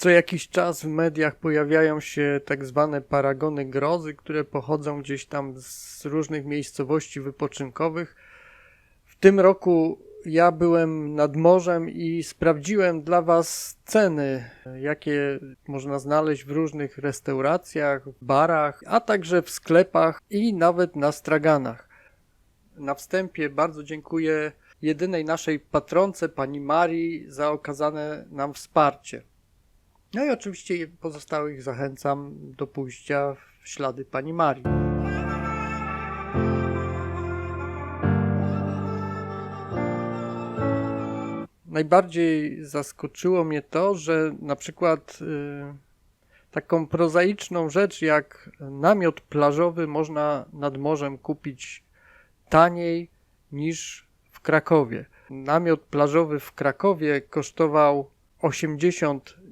Co jakiś czas w mediach pojawiają się tak zwane paragony grozy, które pochodzą gdzieś tam z różnych miejscowości wypoczynkowych. W tym roku ja byłem nad morzem i sprawdziłem dla Was ceny, jakie można znaleźć w różnych restauracjach, barach, a także w sklepach i nawet na straganach. Na wstępie bardzo dziękuję jedynej naszej patronce, pani Marii, za okazane nam wsparcie. No i oczywiście pozostałych zachęcam do pójścia w ślady pani Marii. Najbardziej zaskoczyło mnie to, że na przykład y, taką prozaiczną rzecz jak namiot plażowy można nad morzem kupić taniej niż w Krakowie. Namiot plażowy w Krakowie kosztował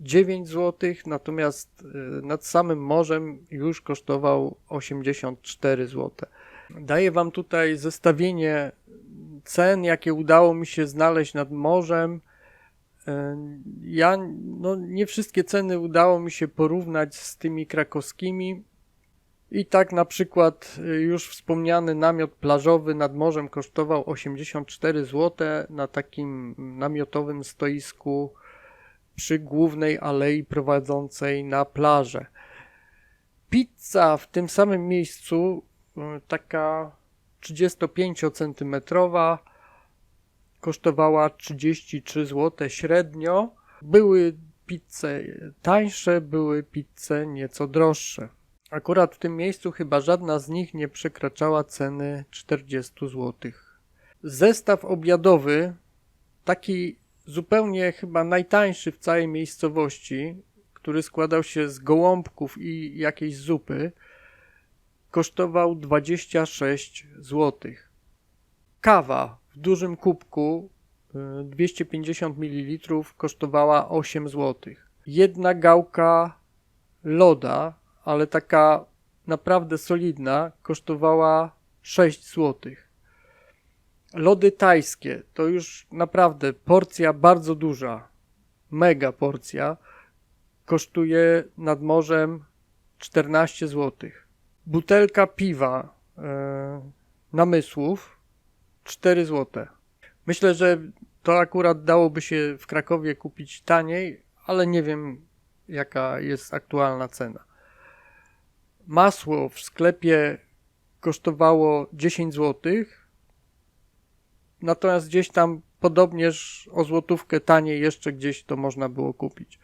89 zł, natomiast y, nad samym morzem już kosztował 84 zł. Daję Wam tutaj zestawienie cen, jakie udało mi się znaleźć nad morzem. Y, Ja, no, nie wszystkie ceny udało mi się porównać z tymi krakowskimi. I tak na przykład y, już wspomniany namiot plażowy nad morzem kosztował 84 zł na takim namiotowym stoisku przy głównej alei prowadzącej na plażę. Pizza w tym samym miejscu, y, taka 35 cm, kosztowała 33 zł średnio. Były pizze tańsze, były pizze nieco droższe. Akurat w tym miejscu chyba żadna z nich nie przekraczała ceny 40 zł. Zestaw obiadowy, taki zupełnie chyba najtańszy w całej miejscowości, który składał się z gołąbków i jakiejś zupy, kosztował 26 zł. Kawa w dużym kubku y, 250 ml kosztowała 8 zł. Jedna gałka loda, ale taka naprawdę solidna, kosztowała 6 zł. Lody tajskie to już naprawdę porcja bardzo duża, mega porcja, kosztuje nad morzem 14 zł. Butelka piwa e, namysłów 4 zł. Myślę, że to akurat dałoby się w Krakowie kupić taniej, ale nie wiem jaka jest aktualna cena. Masło w sklepie kosztowało 10 zł, natomiast gdzieś tam podobnież o złotówkę taniej jeszcze gdzieś to można było kupić.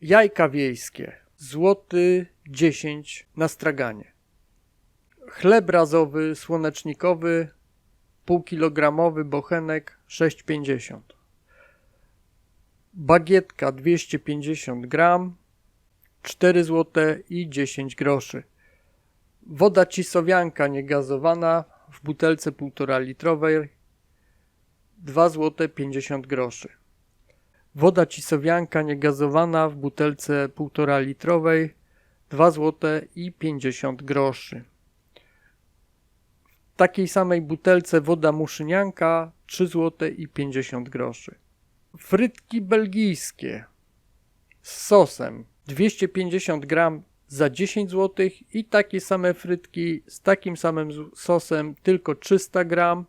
Jajka wiejskie, złoty 10 na straganie. Chleb razowy, słonecznikowy, półkilogramowy bochenek 6,50. Bagietka 250 gram, 4 zł i 10 groszy. Woda cisowianka niegazowana w butelce 1,5 litrowej 2 zł 50 groszy. Woda cisowianka niegazowana w butelce 1,5 litrowej 2 zł i 50 groszy. W takiej samej butelce woda muszynianka 3 zł i 50 groszy. Frytki belgijskie z sosem 250 gram za 10 zł i takie same frytki z takim samym sosem tylko 300 gram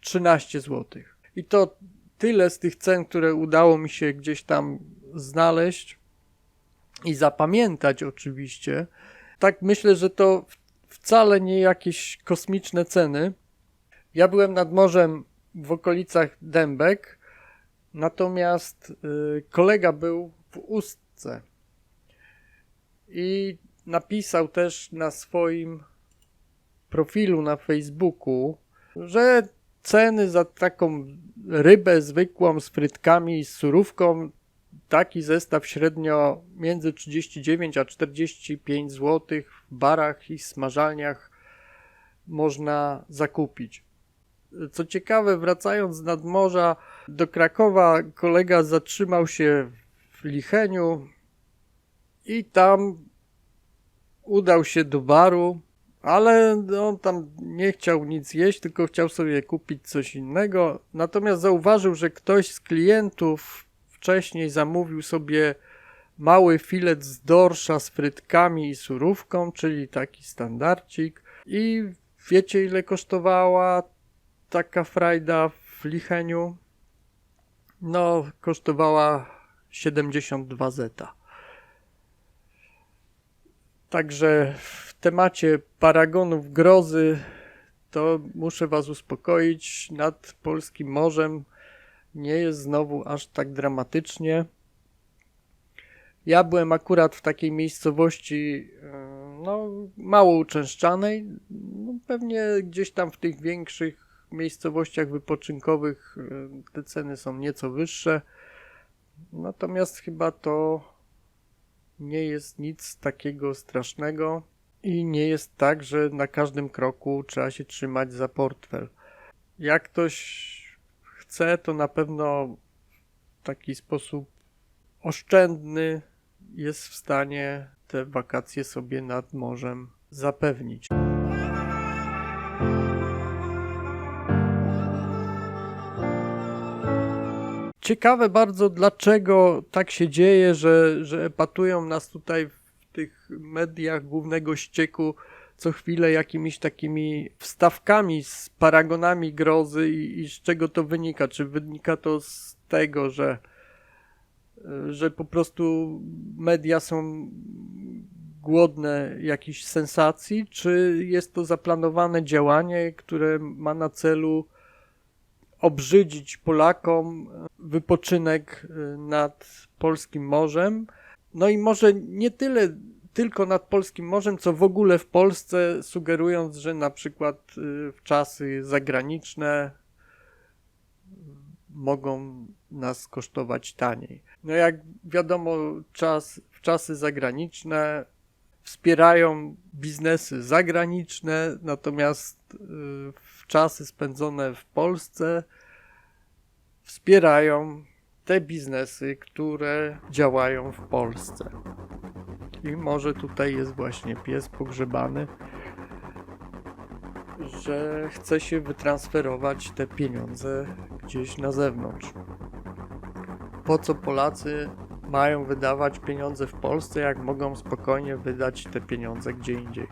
13 zł. I to tyle z tych cen, które udało mi się gdzieś tam znaleźć i zapamiętać oczywiście. Tak myślę, że to wcale nie jakieś kosmiczne ceny. Ja byłem nad morzem w okolicach Dębek, natomiast y, kolega był w Ustce i napisał też na swoim profilu na Facebooku, że ceny za taką rybę zwykłą z frytkami i z surówką taki zestaw średnio między 39 a 45 zł w barach i smażalniach można zakupić. Co ciekawe, wracając nad morza do Krakowa, kolega zatrzymał się w Licheniu i tam udał się do baru, ale on tam nie chciał nic jeść, tylko chciał sobie kupić coś innego. Natomiast zauważył, że ktoś z klientów wcześniej zamówił sobie mały filet z dorsza z frytkami i surówką, czyli taki standardcik. I wiecie ile kosztowała taka frajda w Licheniu? No, kosztowała 72 zeta. Także temacie paragonów grozy to muszę Was uspokoić. Nad polskim morzem nie jest znowu aż tak dramatycznie. Ja byłem akurat w takiej miejscowości e, no, mało uczęszczanej. No, pewnie gdzieś tam w tych większych miejscowościach wypoczynkowych e, te ceny są nieco wyższe. Natomiast chyba to nie jest nic takiego strasznego i nie jest tak, że na każdym kroku trzeba się trzymać za portfel. Jak ktoś chce, to na pewno w taki sposób oszczędny jest w stanie te wakacje sobie nad morzem zapewnić. Ciekawe bardzo, dlaczego tak się dzieje, że, że epatują nas tutaj tych mediach głównego ścieku co chwilę jakimiś takimi wstawkami z paragonami grozy i, i z czego to wynika? Czy wynika to z tego, że, że po prostu media są głodne jakichś sensacji, czy jest to zaplanowane działanie, które ma na celu obrzydzić Polakom wypoczynek nad polskim morzem. No i może nie tyle tylko nad polskim morzem, co w ogóle w Polsce, sugerując, że na przykład y, w czasy zagraniczne mogą nas kosztować taniej. No jak wiadomo, czas, w czasy zagraniczne wspierają biznesy zagraniczne, natomiast y, w czasy spędzone w Polsce wspierają te biznesy, które działają w Polsce. I może tutaj jest właśnie pies pogrzebany, że chce się wytransferować te pieniądze gdzieś na zewnątrz. Po co Polacy mają wydawać pieniądze w Polsce, jak mogą spokojnie wydać te pieniądze gdzie indziej?